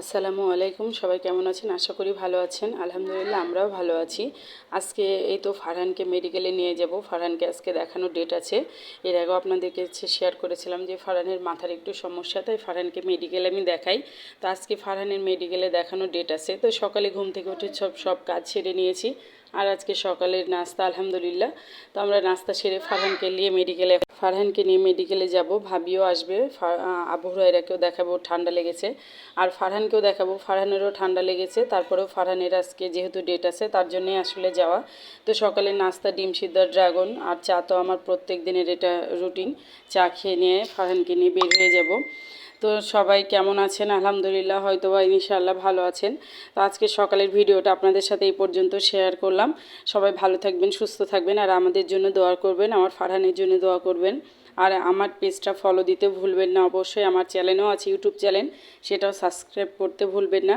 আসসালামু আলাইকুম, সবাই কেমন আছেন? আশা করি ভালো আছেন। আলহামদুলিল্লাহ, আমরাও ভালো আছি। আজকে এই তো ফারহানকে মেডিকেলে নিয়ে যাব। ফারহানকে আজকে দেখানোর ডেট আছে। এর আগেও আপনাদেরকে শেয়ার করেছিলাম যে ফারহানের মাথার একটু সমস্যা, তাই ফারহানকে মেডিকেলে আমি দেখাই। তো আজকে ফারহানের মেডিকেলে দেখানো ডেট আছে। তো সকালে ঘুম থেকে উঠে সব সব কাজ ছেড়ে নিয়েছি। আর আজকে সকালের নাস্তা, আলহামদুলিল্লাহ। তো আমরা নাস্তা সেরে ফারহানকে নিয়ে মেডিকেলে ফারহানকে নিয়ে মেডিকেলে যাব। ভাবিও আসবে। আবু হুরাইরাকেও দেখাবো, ঠান্ডা লেগেছে। আর ফারহানকেও দেখাবো। ফারহানেরও ঠান্ডা লেগেছে। তারপরেও ফারহানের আজকে যেহেতু ডেট আছে, তার জন্যই আসলে যাওয়া। তো সকালে নাস্তা, ডিম সিদ্ধ ড্রাগন। আর চা তো আমার প্রত্যেক দিনের এটা রুটিন চা খেয়ে নিয়ে ফারহানকে নিয়ে বের হয়ে যাব। তো সবাই কেমন আছেন? আলহামদুলিল্লাহ হয়তো বা ইনশাআল্লাহ ভালো আছেন। তো আজকে সকালের ভিডিওটা আপনাদের সাথে এই পর্যন্ত শেয়ার করলাম। সবাই ভালো থাকবেন, সুস্থ থাকবেন, আর আমাদের জন্য দোয়া করবেন, আমার ফারহানের জন্য দোয়া করবেন। আর আমার পেজটা ফলো দিতে ভুলবেন না, অবশ্যই আমার চ্যানেলও আছে ইউটিউব চ্যানেল সেটাও সাবস্ক্রাইব করতে ভুলবেন না।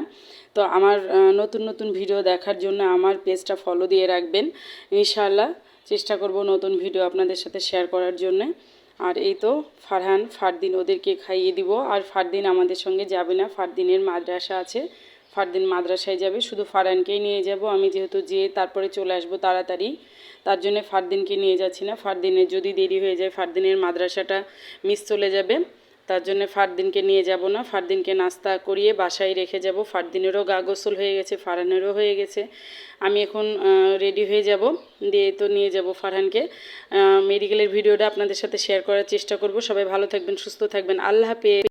তো আমার নতুন নতুন ভিডিও দেখার জন্য আমার পেজটা ফলো দিয়ে রাখবেন। ইনশাআল্লাহ, চেষ্টা করব নতুন ভিডিও আপনাদের সাথে শেয়ার করার জন্যে। আর এই তো ফারহান, ফারদিন ওদেরকে খাইয়ে দিব। আর ফারদিন আমাদের সঙ্গে যাবে না, ফারদিনের মাদ্রাসা আছে। ফারদিন মাদ্রাসায় যাবে, শুধু ফারহানকেই নিয়ে যাব। আমি যেহেতু যেয়ে তারপরে চলে আসব তাড়াতাড়ি, তার জন্য ফারদিনকে নিয়ে যাচ্ছি না। ফারদিনের যদি দেরি হয়ে যায়, ফারদিনের মাদ্রাসাটা মিস চলে যাবে। তার জন্য ফারদিনকে নিয়ে যাব না। ফারদিনকে নাস্তা করিয়ে বাসায় রেখে যাব। ফারদিনেরও গা গোসল হয়ে গেছে, ফারহানেরও হয়ে গেছে। আমি এখন রেডি হয়ে যাব। দিয়ে তো নিয়ে যাব ফারহানকে। মেডিকেলের ভিডিওটা আপনাদের সাথে শেয়ার করার চেষ্টা করব। সবাই ভালো থাকবেন, সুস্থ থাকবেন। আল্লাহ হাফেজ।